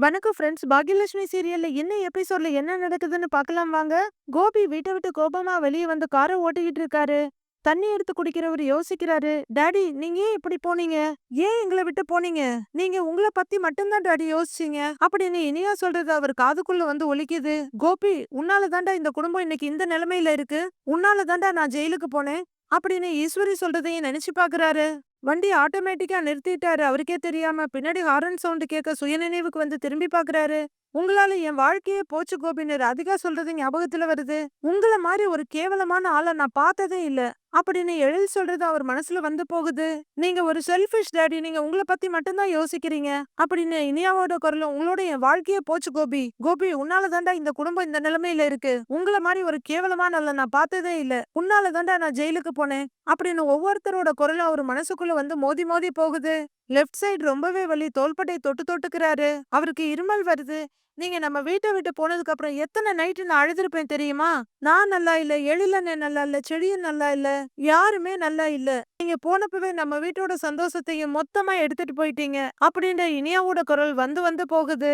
வணக்கம் ஃப்ரெண்ட்ஸ் பாக்யலட்சுமி சீரியல்ல என்ன எபிசோட்ல என்ன நடக்குதுன்னு பார்க்கலாம் வாங்க. கோபி வீட்டை விட்டு கோபமா வெளியே வந்து காரை ஓட்டிக்கிட்டு இருக்காரு. தண்ணி எடுத்து குடிக்கிறவர் யோசிக்கிறாரு. டாடி நீங்க ஏன் இப்படி போனீங்க? ஏன் எங்களை விட்டு போனீங்க? நீங்க உங்களை பத்தி மட்டும்தான் டாடி யோசிச்சீங்க. அப்படின்னு இனியா சொல்றது அவர் காதுக்குள்ள வந்து ஒலிக்குது. கோபி உன்னால தாண்டா இந்த குடும்பம் இன்னைக்கு இந்த நிலைமையில இருக்கு. உன்னால தாண்டா நான் ஜெயிலுக்கு போனேன். அப்படின்னு ஈஸ்வரி சொல்றதையும் நினைச்சு பாக்குறாரு. வண்டி ஆட்டோமேட்டிக்கா நிறுத்திட்டாரு. அவருக்கே தெரியாம பின்னாடி ஹாரன் சவுண்ட் கேட்க சுயநினைவுக்கு வந்து திரும்பி பாக்குறாரு. உங்களால என் வாழ்க்கையே போச்சு கோபின்னு அதிகா சொல்றது ஞாபகத்துல வருது. உங்கள மாதிரி ஒரு கேவலமான ஆளை நான் பார்த்ததே இல்ல. அப்படின்னு எழில் சொல்றது அவர் மனசுல வந்து போகுது. நீங்க ஒரு செல்ஃபிஷ் டேடி நீங்க உங்களை பத்தி மட்டும்தான் யோசிக்கிறீங்க. அப்படின்னு இனியாவோட குரல் உங்களோட என் வாழ்க்கையே போச்சு கோபி. கோபி உன்னால தாண்டா இந்த குடும்பம் இந்த நிலைமையில இருக்கு. உங்களை மாதிரி ஒரு கேவலமான நல்ல நான் பார்த்ததே இல்ல. உன்னால தாண்டா நான் ஜெயிலுக்கு போனேன். அப்படின்னு ஒவ்வொருத்தரோட குரலும் அவர் மனசுக்குள்ள வந்து மோதி மோதி போகுது. லெஃப்ட் சைடு ரொம்பவே வலி. தோள்பட்டை தொட்டு தொட்டுக்கிறாரு. அவருக்கு இருமல் வருது. நீங்க நம்ம வீட்டை விட்டு போனதுக்கு அப்புறம் எத்தனை நைட்டு நான் அழுதுருப்பேன் தெரியுமா? நான் நல்லா இல்ல எழிலனே நல்லா இல்ல செடியும் நல்லா இல்ல யாருமே நல்லா இல்ல. நீங்க போனப்பவே நம்ம வீட்டோட சந்தோஷத்தையும் மொத்தமா எடுத்துட்டு போயிட்டீங்க. அப்படின்ற இனியாவோட குரல் வந்து வந்து போகுது.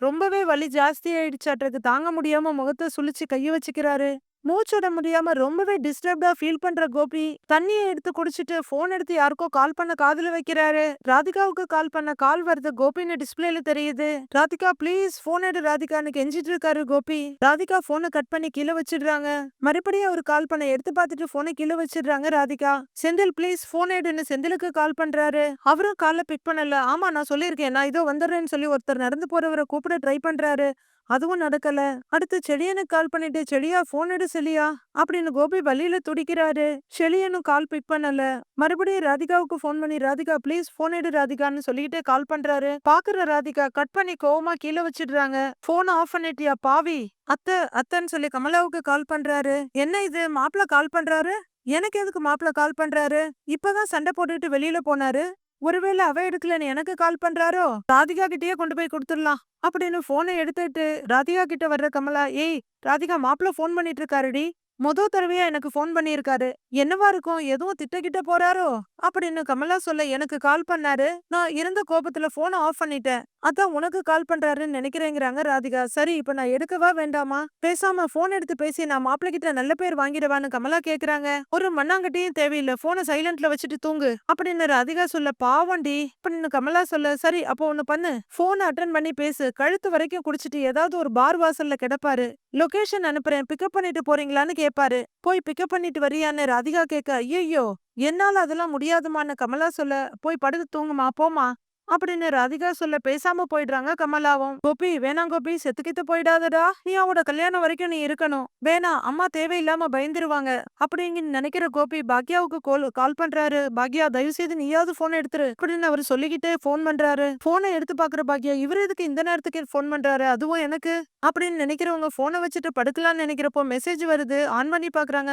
ரொம்பவே வலி ஜாஸ்தி ஆயிடுச்சாட்டுக்கு தாங்க முடியாம முகத்தை சுழிச்சு கைய வச்சுக்கிறாரு. மூச்சுட முடியாம ரொம்பவே டிஸ்டர்ப்டா ஃபீல் பண்ற கோபி. தண்ணியை எடுத்து குடிச்சிட்டு போன் எடுத்து யாருக்கோ கால் பண்ண காதுல வைக்கிறாரு. ராதிகாவுக்கு கால் பண்ண கால் வருது கோபின்னு டிஸ்பிளேல தெரியுது. ராதிகா ப்ளீஸ் போன் எடு ராதிகான்னு கெஞ்சிட்டு இருக்காரு கோபி. ராதிகா போனை கட் பண்ணி கீழே வச்சிடுறாங்க. மறுபடியும் அவர் கால் பண்ண எடுத்து பார்த்துட்டு போனை கீழே வச்சிடுறாங்க ராதிகா. செந்தில் ப்ளீஸ் போன் எடுன்னு செந்திலுக்கு கால் பண்றாரு. அவரும் கால பிக் பண்ணல. ஆமா நான் சொல்லியிருக்கேன். நான் இதோ வந்துடுறேன்னு சொல்லி ஒருத்தர் நடந்து போறவரை கூப்பிட ட்ரை பண்றாரு. அதுவும் நடக்கல. அடுத்து செழியனுக்கு கால் பண்ணிட்டு செடியா போன் எடு செலியா அப்படின்னு கோபி வழியில துடிக்கிறாரு. செழியனும் கால் பிக் பண்ணல. மறுபடியும் ராதிகாவுக்கு ஃபோன் பண்ணி ராதிகா ப்ளீஸ் போன் எடு ராதிகான்னு சொல்லிட்டு கால் பண்றாரு. பாக்குற ராதிகா கட் பண்ணி கோவமா கீழே வச்சிடுறாங்க. போன் ஆஃப் பண்ணிட்டியா பாவி? அத்தை அத்தைன்னு சொல்லி கமலாவுக்கு கால் பண்றாரு. என்ன இது? மாப்பிள்ள கால் பண்றாரு? எனக்கு எதுக்கு மாப்பிள்ள கால் பண்றாரு? இப்பதான் சண்டை போட்டுட்டு வெளியில போனாரு. ஒருவேளை அவ எடுக்கலன்னு எனக்கு கால் பண்றாரோ? ராதிகா கிட்டயே கொண்டு போய் கொடுத்துடலாம். அப்படின்னு போனை எடுத்துட்டு ராதிகா கிட்ட வர்ற கமலா ஏய் ராதிகா மாப்பிள்ள ஃபோன் பண்ணிட்டு இருக்காருடி. மொத தடவையா எனக்கு ஃபோன் பண்ணியிருக்காரு. என்னவா இருக்கும்? எதுவும் திட்டக்கிட்ட போறாரோ? அப்படின்னு கமலா சொல்ல எனக்கு கால் பண்ணாரு. நான் இருந்த கோபத்துல போனை ஆஃப் பண்ணிட்டேன். அதான் உனக்கு கால் பண்றாருன்னு நினைக்கிறேங்கிறாங்க ராதிகா. சரி இப்ப நான் எடுக்கவா வேண்டாமா? பேசாம போன் எடுத்து பேசி நான் மாப்பிள்ள கிட்ட நல்ல பேர் வாங்கிடுவான்னு கமலா கேக்குறாங்க. ஒரு மண்ணாங்கட்டியும் தேவையில்லை. போனை சைலண்ட்ல வச்சுட்டு தூங்கு அப்படின்னு ராதிகா சொல்ல பாவண்டி அப்படின்னு கமலா சொல்ல சரி அப்போ ஒண்ணு பண்ணு. போனை அட்டன் பண்ணி பேசு. கழுத்து வரைக்கும் குடிச்சிட்டு ஏதாவது ஒரு பார் வாசல்ல கிடப்பாரு. லொகேஷன் அனுப்புறேன். பிக்கப் பண்ணிட்டு போறீங்களான்னு கேப்பாரு. போய் பிக்கப் பண்ணிட்டு வரியான்னு ராதிகா கேட்க ஐயோ என்னால அதெல்லாம் முடியாதுமான்னு கமலா சொல்ல போய் படுத்து தூங்குமா போமா அப்படின்னு ராதிகா சொல்ல பேசாம போயிடுறாங்க கமலாவும். கோபி வேணாம் கோபி செத்துக்கிட்டு போயிடாதடா. நீ அவட கல்யாணம் வரைக்கும் நீ இருக்கணும். வேணா அம்மா தேவையில்லாம பயந்துருவாங்க அப்படிங்க நினைக்கிற கோபி பாக்யாவுக்கு கோல் கால் பண்றாரு. பாக்யா தயவு செய்து நீயாவது போன் எடுத்துரு அப்படின்னு அவர் சொல்லிக்கிட்டே போன் பண்றாரு. போனை எடுத்து பாக்குற பாக்யா இவர் எதுக்கு இந்த நேரத்துக்கு போன் பண்றாரு? அதுவும் எனக்கு அப்படின்னு நினைக்கிறவங்க போனை வச்சுட்டு படுக்கலாம்னு நினைக்கிறப்போ மெசேஜ் வருது. ஆன் பண்ணி பாக்குறாங்க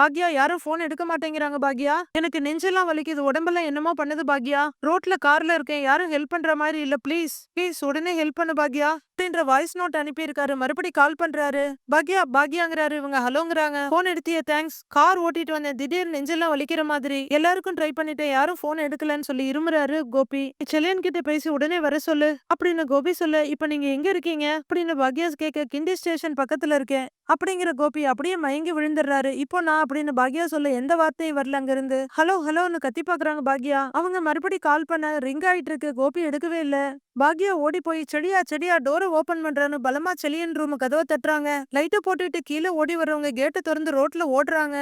பாக்யா யாரும் போன் எடுக்க மாட்டேங்கிறாங்க பாக்யா. எனக்கு நெஞ்செல்லாம் வலிக்குது. உடம்பெல்லாம் என்னமோ பண்ணுது பாக்யா. ரோட்ல கார்ல இருக்கேன். யாரும் ஹெல்ப் பண்ற மாதிரி இல்ல. ப்ளீஸ் ப்ளீஸ் உடனே ஹெல்ப் பண்ணு பாக்யா. அப்படின்ற வாய்ஸ் நோட் அனுப்பியிருக்காரு. மறுபடி கால் பண்றாரு. பாக்யா பாக்யாங்கிறாரு. இவங்க ஹலோங்கிறாங்க. போன் எடுத்திய தேங்க்ஸ் கார் ஓட்டிட்டு வந்தேன். திடீர்னு நெஞ்செல்லாம் வலிக்கிற மாதிரி. எல்லாருக்கும் ட்ரை பண்ணிட்டேன். யாரும் போன் எடுக்கலன்னு சொல்லி இருமுறாரு கோபி. செல்லியன் கிட்ட பேசி உடனே வர சொல்லு. அப்படின்னு கோபி சொல்ல இப்ப நீங்க எங்க இருக்கீங்க? அப்படின்னு பாக்யா கேட்க கிண்டி ஸ்டேஷன் பக்கத்துல இருக்கேன். அப்படிங்கிற கோபி அப்படியே மயங்கி விழுந்துடுறாரு. இப்போ நான் அப்படின்னு பாக்யா சொல்ல எந்த வார்த்தையும் வரல அங்க இருந்து ஹலோ ஹலோன்னு கத்தி பாக்குறாங்க பாக்யா. அவங்க மறுபடி கால் பண்ண ரிங் ஆயிட்டு இருக்கு கோபி எடுக்கவே இல்ல. பாக்யா ஓடி போய் செடியா செடியா டோரை ஓபன் பண்றான்னு பலமா செளியன் ரூம் கதவை தட்டுறாங்க. லைட்டை போட்டுட்டு கீழே ஓடி வர்றவங்க கேட்டை திறந்து ரோட்ல ஓடுறாங்க.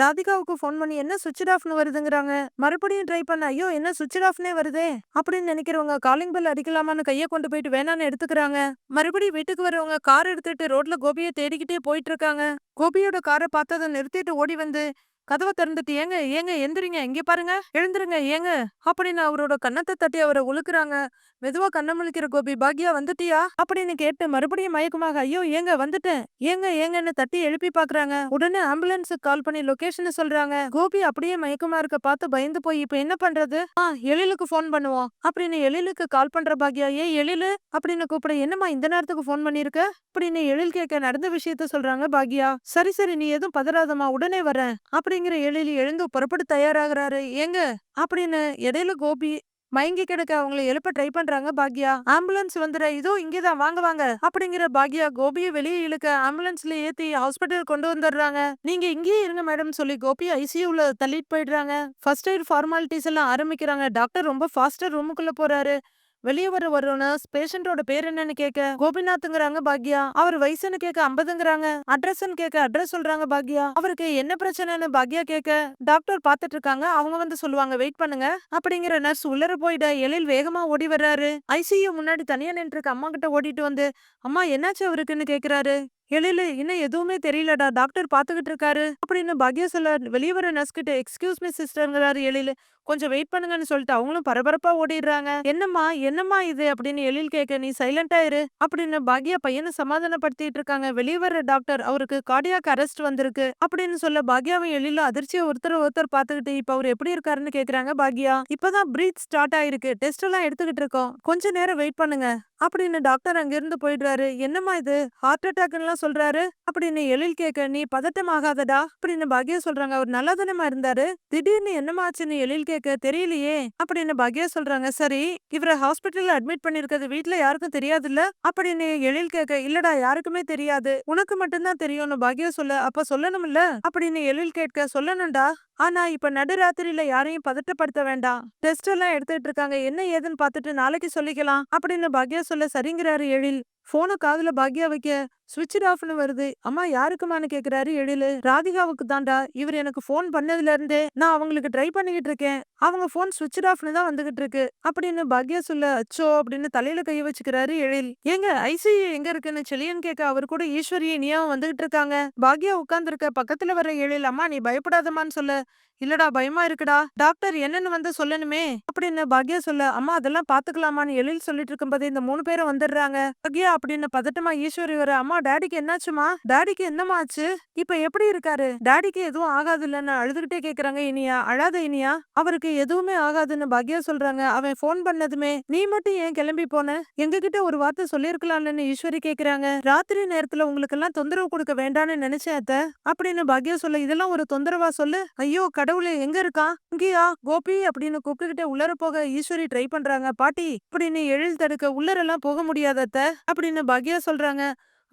ராதிகாவுக்கு ஃபோன் பண்ணி என்ன சுவிட்ச் ஆஃப்னு வருதுங்கிறாங்க. மறுபடியும் ட்ரை பண்ண. ஐயோ என்ன சுவிட்ச் ஆஃப்னே வருதே. அப்படின்னு நினைக்கிறவங்க காலிங் பெல் அடிக்கலாமான்னு கையை கொண்டு போயிட்டு வேணான்னு எடுத்துக்கிறாங்க. மறுபடியும் வீட்டுக்கு வரவங்க கார் எடுத்துட்டு ரோட்ல கோபியை தேடிக்கிட்டே போயிட்டு இருக்காங்க. கோபியோட காரை பார்த்ததை நிறுத்திட்டு ஓடி வந்து கதவை திறந்துட்டு ஏங்க ஏங்க எந்திரிங்க இங்க பாருங்க எழுந்துருங்க ஏங்க அப்படின்னு அவரோட கன்னத்தை தட்டி அவரை உழுக்குறாங்க மெதுவா கண்ண முழிக்கிற கோபி பாக்யா வந்துட்டியா? அப்படின்னு கேட்டு மறுபடியும் மயக்கமாக ஐயோ ஏங்க வந்துட்டேன் ஏங்க ஏங்கன்னு தட்டி எழுப்பி பாக்குறாங்க. உடனே ஆம்புலன்ஸுக்கு கால் பண்ணி லொகேஷன் சொல்றாங்க. கோபி அப்படியே மயக்கமா இருக்க பார்த்து பயந்து போய் இப்ப என்ன பண்றது? ஆ எழிலுக்கு போன் பண்ணுவோம் அப்படின்னு எழிலுக்கு கால் பண்ற பாக்யா ஏ எழிலு அப்படின்னு கூப்பிட என்னம்மா இந்த நேரத்துக்கு போன் பண்ணிருக்க? அப்படின்னு எழில் கேட்க நடந்த விஷயத்த சொல்றாங்க பாக்யா. சரி சரி நீ எதுவும் பதறாதம்மா உடனே வரேன் அப்படிங்கிற எழில் எழுந்து புறப்பட்டு தயாராகிறாரு. ஏங்க அப்படின்னு இடையில கோபி மயங்கி கிடக்க அவங்கள எழுப்ப ட்ரை பண்றாங்க பாக்யா. ஆம்புலன்ஸ் வந்துட இதோ இங்கேதான் வாங்க வாங்க அப்படிங்கிற பாக்யா கோபியை வெளியே இழுக்க ஆம்புலன்ஸ்ல ஏத்தி ஹாஸ்பிட்டல் கொண்டு வந்துடுறாங்க. நீங்க இங்கேயே இருங்க மேடம் சொல்லி கோபி ஐசியூல தள்ளிட்டு போயிடுறாங்க. ஃபர்ஸ்ட் எய்ட் ஃபார்மாலிட்டிஸ் எல்லாம் ஆரம்பிக்கிறாங்க. டாக்டர் ரொம்ப ஃபாஸ்டா ரூமுக்குள்ள போறாரு. வெளியே வர ஒரு பேஷண்டோட பேர் என்னன்னு கேட்க கோபிநாத்ங்கிறாங்க பாக்யா. அவர் வயசுன்னு கேட்க ஐம்பதுங்கிறாங்க அட்ரஸ் கேட்க அட்ரஸ் சொல்றாங்க பாக்யா. அவருக்கு என்ன பிரச்சனைன்னு பாக்யா கேட்க டாக்டர் பாத்துட்டு இருக்காங்க அவங்க வந்து சொல்லுவாங்க வெயிட் பண்ணுங்க. அப்படிங்கிற நர்ஸ் உள்ளர போயிட எழில் வேகமா ஓடி வர்றாரு. ஐசியு முன்னாடி தனியா நின்று இருக்க அம்மா கிட்ட ஓடிட்டு வந்து அம்மா என்னாச்சு அவருக்குன்னு? கேக்குறாரு. எழில இன்னும் எதுவுமே தெரியலடா டாக்டர் பாத்துக்கிட்டு இருக்காரு அப்படின்னு பாக்யா சொல்ல வெளியே வர நர்ஸ் கிட்ட எக்ஸ்கியூஸ் மீ சிஸ்டர்ங்கிறாரு எழில. கொஞ்சம் வெயிட் பண்ணுங்கன்னு சொல்லிட்டு அவங்களும் பரபரப்பா ஓடிடுறாங்க. என்னம்மா என்னம்மா இது? அப்படின்னு எழில் கேட்க நீ சைலண்டா இரு அப்படின்னு பாக்யா பையனை சமாதானப்படுத்திட்டு இருக்காங்க. வெளியே வர டாக்டர் அவருக்கு கார்டியாக் அரெஸ்ட் வந்திருக்கு அப்படின்னு சொல்ல பாக்யாவும் எழில அதிர்ச்சியை ஒருத்தர் ஒருத்தர் பாத்துக்கிட்டு இப்ப அவர் எப்படி இருக்காருன்னு கேக்குறாங்க பாக்யா. இப்பதான் பிரீத் ஸ்டார்ட் ஆயிருக்கு. டெஸ்ட் எல்லாம் எடுத்துக்கிட்டு இருக்கோம். கொஞ்ச நேரம் வெயிட் பண்ணுங்க. அப்படின்னு டாக்டர் அங்கிருந்து போயிடுறாரு. என்னம்மா இது? ஹார்ட் அட்டாக்லாம் சொல்றாரு. அப்படின்னு எழில் கேட்க நீ பதட்டம் ஆகாதடா அப்படின்னு பாக்யா சொல்றாங்க. அவர் நல்லா தானமா இருந்தாரு? திடீர்னு என்னமாச்சுன்னு எழில் கேட்க தெரியலையே அப்படின்னு பாக்யா சொல்றாங்க. சரி இவரை ஹாஸ்பிட்டல்ல அட்மிட் பண்ணிருக்கிறது வீட்டுல யாருக்கும் தெரியாது இல்ல அப்படின்னு எழில் கேட்க இல்லடா யாருக்குமே தெரியாது. உனக்கு மட்டும்தான் தெரியும்னு பாக்யா சொல்ல அப்ப சொல்லணும்ல? அப்படின்னு எழில் கேட்க சொல்லணும்டா. ஆனா இப்ப நடுராத்திரியில யாரையும் பதட்டப்படுத்த வேண்டாம். டெஸ்ட் எல்லாம் எடுத்துட்டு இருக்காங்க. என்ன ஏதுன்னு பார்த்துட்டு நாளைக்கு சொல்லிக்கலாம் அப்படின்னு பாக்யா சொல்ல சரிங்கிறாரு எழில். போன காதுல பாக்யா வைக்க சுவிட்ச் ஆஃப்னு வருது. அம்மா யாருக்குமான்னு கேக்குறாரு எழிலு. ராதிகாவுக்கு தான்டா இவர் எனக்கு ஃபோன் பண்ணதுல இருந்தே நான் அவங்களுக்கு ட்ரை பண்ணிக்கிட்டு இருக்கேன் அவங்க ஃபோன் சுவிட்ச் ஆஃப்னு தான் வந்துகிட்டு இருக்கு அப்படின்னு பாக்யா சொல்ல அச்சோ அப்படின்னு தலையில கை வச்சுக்கிறாரு எழில். ஏங்க ஐசியு எங்க இருக்குன்னு செலியன் கேட்க அவர் கூட ஈஸ்வரியை நீயாவும் வந்துகிட்டு இருக்காங்க பாக்யா உட்கார்ந்துருக்க பக்கத்துல வர எழில் அம்மா நீ பயப்படாதமான்னு சொல்ல இல்லடா பயமா இருக்குடா டாக்டர் என்னன்னு வந்து சொல்லணுமே அப்படின்னு பாக்யா சொல்ல அம்மா அதெல்லாம் பாத்துக்கலாமான்னு எழில் சொல்லிட்டு இருக்கும்போதே இந்த மூணு பேரும் வந்துடுறாங்க. பாக்யா அப்படின்னு பதட்டமா ஈஸ்வரி வர அம்மா டாடிக்கு என்னாச்சுமா டாடிக்கு என்னமா ஆச்சு? இப்ப எப்படி இருக்காரு? டாடிக்கு எதுவும் ஆகாது இல்லன்னு அழுதுகிட்டே கேக்குறாங்க இனியா. அழாத இனியா. அவருக்கு எதுவுமே ஆகாதுன்னு பாக்யா சொல்றாங்க. அவன் போன் பண்ணதுமே நீ மட்டும் ஏன் கிளம்பி போன? எங்ககிட்ட ஒரு வார்த்தை சொல்லிருக்கலாம்னு ஈஸ்வரி கேக்குறாங்க. ராத்திரி நேரத்துல உங்களுக்கு எல்லாம் தொந்தரவு கொடுக்க வேண்டாம்னு நினைச்சேன் அத்த. அப்படின்னு பாக்யா சொல்ல இதெல்லாம் ஒரு தொந்தரவா சொல்லு? ஐயோ கடவுளே எங்க இருக்கான் இங்கேயா? கோபி? அப்படின்னு கூப்பிட்டுக்கிட்டே உள்ளர போக ஈஸ்வரி ட்ரை பண்றாங்க. பாட்டி அப்படின்னு எழில் தடுக்க உள்ளரெல்லாம் போக முடியாதத்த அப்படின்னு பாக்யா சொல்றாங்க.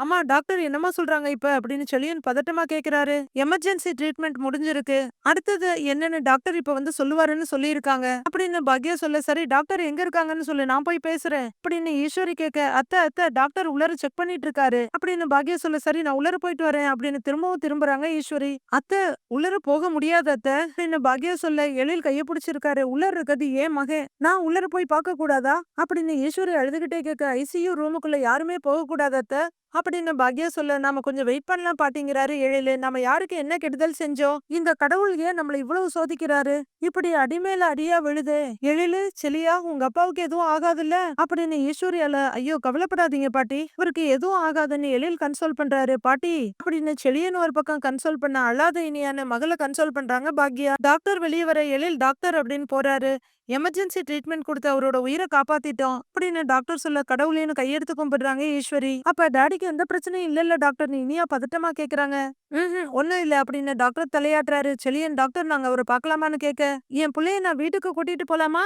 அம்மா டாக்டர் என்னமா சொல்றாங்க இப்ப? அப்படின்னு செலியன் பதட்டமா கேக்குறாரு. எமர்ஜென்சி ட்ரீட்மெண்ட் முடிஞ்சிருக்கு. அடுத்தது என்னன்னு டாக்டர் இப்ப வந்து சொல்லுவாருன்னு சொல்லியிருக்காங்க. அப்படின்னு பாக்யா சொல்ல சரி டாக்டர் எங்க இருக்காங்கன்னு சொல்லு நான் போய் பேசுறேன். அப்படின்னு ஈஸ்வரி கேட்க அத்தை அத்தை டாக்டர் உள்ளர செக் பண்ணிட்டு இருக்காரு அப்படின்னு பாக்யா சொல்ல சரி நான் உள்ளர போயிட்டு வரேன். அப்படின்னு திரும்பவும் திரும்புறாங்க ஈஸ்வரி. அத்தை உள்ளர போக முடியாது அத்தை. அப்படின்னு பாக்யா சொல்ல எழில் கைய பிடிச்சிருக்காரு. உள்ளர இருக்கிறது ஏன் மகன் நான் உள்ளர போய் பார்க்க கூடாதா அப்படின்னு ஈஸ்வரி அழுதுகிட்டே கேட்க ஐசியூ ரூமுக்குள்ள யாருமே போக கூடாது அத்தை. அப்படின்னு பாக்யா சொல்ல நாம கொஞ்சம் வெயிட் பண்ணலாம் பாட்டிங்கிறாரு எழிலு நம்ம யாருக்கு என்ன கெடுதல் செஞ்சோம்? இந்த கடவுள் ஏன் நம்மள இவ்வளவு சோதிக்கிறாரு? இப்படி அடிமேல அடியா விழுது. எழிலு செலியா உங்க அப்பாவுக்கு எதுவும் ஆகாதுல்ல? அப்படின்னு ஈஸ்வரியால ஐயோ கவலைப்படாதீங்க பாட்டி. இவருக்கு எதுவும் ஆகாதுன்னு எழில் கன்சோல் பண்றாரு பாட்டி. அப்படின்னு செலியன் ஒரு பக்கம் கன்சோல் பண்ண அழாத இனியான மகளை கன்சோல் பண்றாங்க பாக்யா. டாக்டர் வெளியே வர எழில் டாக்டர் அப்படின்னு போறாரு. எமர்ஜென்சி ட்ரீட்மெண்ட் கொடுத்து அவரோட உயிரை காப்பாத்திட்டோம். அப்படின்னு டாக்டர் சொல்ல கடவுளேன்னு கையெடுத்து கும்பிடுறாங்க ஈஸ்வரி. அப்ப டாடிக்கு எந்த பிரச்சனையும் இல்ல இல்ல டாக்டர். நீ இனியா பதட்டமா கேக்குறாங்க. ம் ஒன்னும் இல்ல அப்படின்னு டாக்டர் தலையாட்டுறாரு. செலியன் டாக்டர் நாங்க அவரை பார்க்கலாமான்னு கேட்க என் பிள்ளைய நான் வீட்டுக்கு கூட்டிட்டு போலாமா?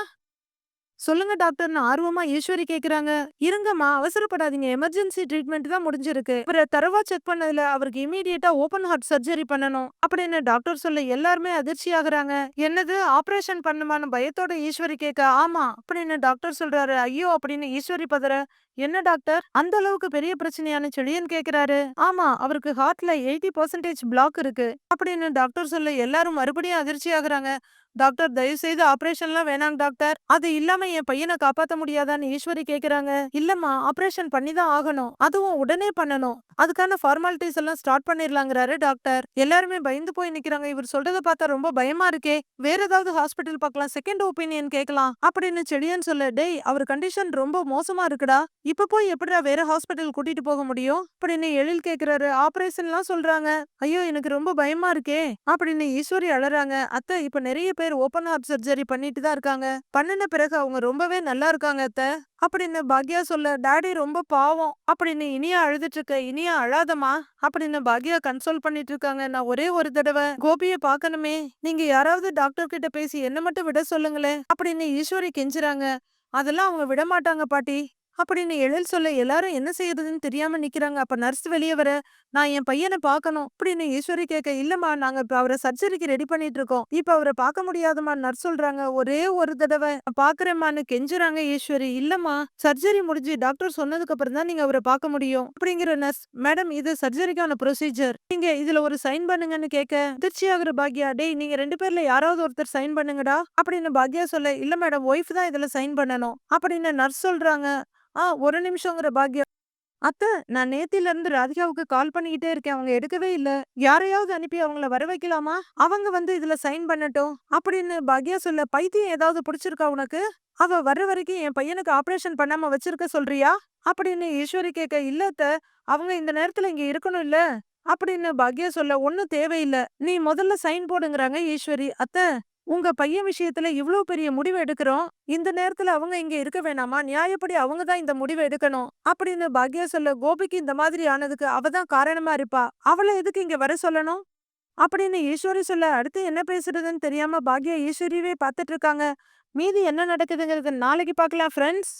சொல்லுங்க டாக்டர்னு ஆர்வமா ஈஸ்வரி கேக்குறாங்க. இருங்கம்மா அவசரப்படாதீங்க. எமர்ஜென்சி ட்ரீட்மெண்ட் தான் முடிஞ்சிருக்கு. இவரை தரவா செக் பண்ணதுல அவருக்கு இமீடியட்டா ஓபன் ஹார்ட் சர்ஜரி பண்ணணும். அப்படின்னு டாக்டர் சொல்ல எல்லாருமே அதிர்ச்சி ஆகுறாங்க. என்னது ஆபரேஷன் பண்ணுமான்னு பயத்தோட ஈஸ்வரி கேட்க ஆமா அப்படின்னு டாக்டர் சொல்றாரு. ஐயோ அப்படின்னு ஈஸ்வரி பதற. என்ன டாக்டர்? அந்த அளவுக்கு பெரிய பிரச்சனையான செழியன் கேக்குறாரு. ஆமா அவருக்கு ஹார்ட்ல எயிட்டி பர்சன்டேஜ் பிளாக் இருக்கு. அப்படின்னு டாக்டர் சொல்ல எல்லாரும் மறுபடியும் அதிர்ச்சி ஆகுறாங்க. டாக்டர் தயவு செய்து ஆபரேஷன்லாம் வேணாங்க டாக்டர். அது இல்லாம என் பையனை காப்பாத்த முடியாதான்னு ஈஸ்வரி கேக்குறாங்க. இல்லம்மா ஆபரேஷன் பண்ணி தான் ஆகணும். அதுவும் உடனே பண்ணணும். அதுக்கான ஃபார்மாலிட்டிஸ் எல்லாம் ஸ்டார்ட் பண்ணிடலாங்கிறாரு டாக்டர். எல்லாருமே பயந்து போய் நிக்கிறாங்க. இவர் சொல்றத பார்த்தா ரொம்ப பயமா இருக்கே. வேற ஏதாவது ஹாஸ்பிட்டல் பார்க்கலாம் செகண்ட் ஒப்பீனியன் கேட்கலாம் அப்படின்னு செடியன் சொல்ல. டேய் அவர் கண்டிஷன் ரொம்ப மோசமா இருக்குடா. இப்ப போய் எப்படிடா வேற ஹாஸ்பிட்டல் கூட்டிட்டு போக முடியும்? அப்படின்னு எழில் கேக்குறாரு. ஆபரேஷன்லாம் சொல்றாங்க. ஐயோ எனக்கு ரொம்ப பயமா இருக்கே அப்படின்னு ஈஸ்வரி அழறாங்க. அத்தை இப்ப நிறைய பேர் பேர் ஓப்பன் ஹார்ட் சர்ஜரி பண்ணிட்டு தான் இருக்காங்க. பண்ணின பிறகு அவங்க ரொம்பவே நல்லா இருக்காங்க அத்தை. அப்படின்னு பாக்யா சொல்ல டாடி ரொம்ப பாவம். அப்படின்னு இனியா அழுதுட்டு இருக்க இனியா அழாதமா அப்படின்னு பாக்யா கன்சோல் பண்ணிட்டு இருக்காங்க. நான் ஒரே ஒரு தடவை கோபிய பார்க்கணுமே நீங்க யாராவது டாக்டர் கிட்ட பேசி என்ன மட்டும் விட சொல்லுங்களேன். அப்படின்னு ஈஸ்வரி கெஞ்சுறாங்க. அதெல்லாம் அவங்க விட மாட்டாங்க பாட்டி. அப்படின்னு எழில் சொல்ல எல்லாரும் என்ன செய்யறதுன்னு தெரியாம நிக்கிறாங்க. அப்ப நர்ஸ் வெளியே வர நான் என் பையனை பார்க்கணும் அப்படின்னு ஈஸ்வரி கேட்க இல்லம்மா நாங்க இப்ப அவரை சர்ஜரிக்கு ரெடி பண்ணிட்டு இருக்கோம் இப்ப அவரை பார்க்க முடியாதம்மா நர்ஸ் சொல்றாங்க. ஒரே ஒரு தடவை பாக்குறேம்மான்னு கெஞ்சுறாங்க ஈஸ்வரி. இல்லம்மா சர்ஜரி முடிஞ்சு டாக்டர் சொன்னதுக்கு அப்புறம் தான் நீங்க அவரை பார்க்க முடியும் அப்படிங்கிற நர்ஸ் மேடம் இது சர்ஜரிக்கான ப்ரொசீஜர். நீங்க இதுல ஒரு சைன் பண்ணுங்கன்னு கேட்க அதிர்ச்சி பாக்யா டேய் நீங்க ரெண்டு பேர்ல யாராவது ஒருத்தர் சைன் பண்ணுங்கடா அப்படின்னு பாக்யா சொல்ல இல்ல மேடம் ஒய்ஃப் தான் இதுல சைன் பண்ணணும் அப்படின்னு நர்ஸ் சொல்றாங்க. ஆ ஒரு நிமிஷங்கிற பாக்யா அத்தை நான் நேத்தில இருந்து ராதிகாவுக்கு கால் பண்ணிக்கிட்டே இருக்கேன். அவங்க எடுக்கவே இல்ல. யாரையாவது அனுப்பி அவங்கள வர வைக்கலாமா? அவங்க வந்து இதுல சைன் பண்ணட்டும். அப்படின்னு பாக்யா சொல்ல பைத்தியம் ஏதாவது பிடிச்சிருக்கா உனக்கு? அவ வர்ற வரைக்கும் என் பையனுக்கு ஆபரேஷன் பண்ணாம வச்சிருக்க சொல்றியா? அப்படின்னு ஈஸ்வரி கேட்க இல்ல அவங்க இந்த நேரத்துல இங்க இருக்கணும் இல்ல. அப்படின்னு பாக்யா சொல்ல ஒன்னும் தேவையில்ல. நீ முதல்ல சைன் போடுங்கறாங்க ஈஸ்வரி. அத்தை உங்க பையன் விஷயத்துல இவ்ளோ பெரிய முடிவு எடுக்கிறோம். இந்த நேரத்துல அவங்க இங்க இருக்க வேணாமா? நியாயப்படி அவங்க தான் இந்த முடிவை எடுக்கணும். அப்படின்னு பாக்யா சொல்ல கோபிக்கு இந்த மாதிரி ஆனதுக்கு அவ தான் காரணமா இருப்பா. அவளை எதுக்கு இங்க வர சொல்லணும்? அப்படின்னு ஈஸ்வரி சொல்ல அடுத்து என்ன பேசுறதுன்னு தெரியாம பாக்யா ஈஸ்வரியவே பார்த்துட்டு இருக்காங்க. மீதி என்ன நடக்குதுங்கிறது நாளைக்கு பார்க்கலாம் ஃப்ரெண்ட்ஸ்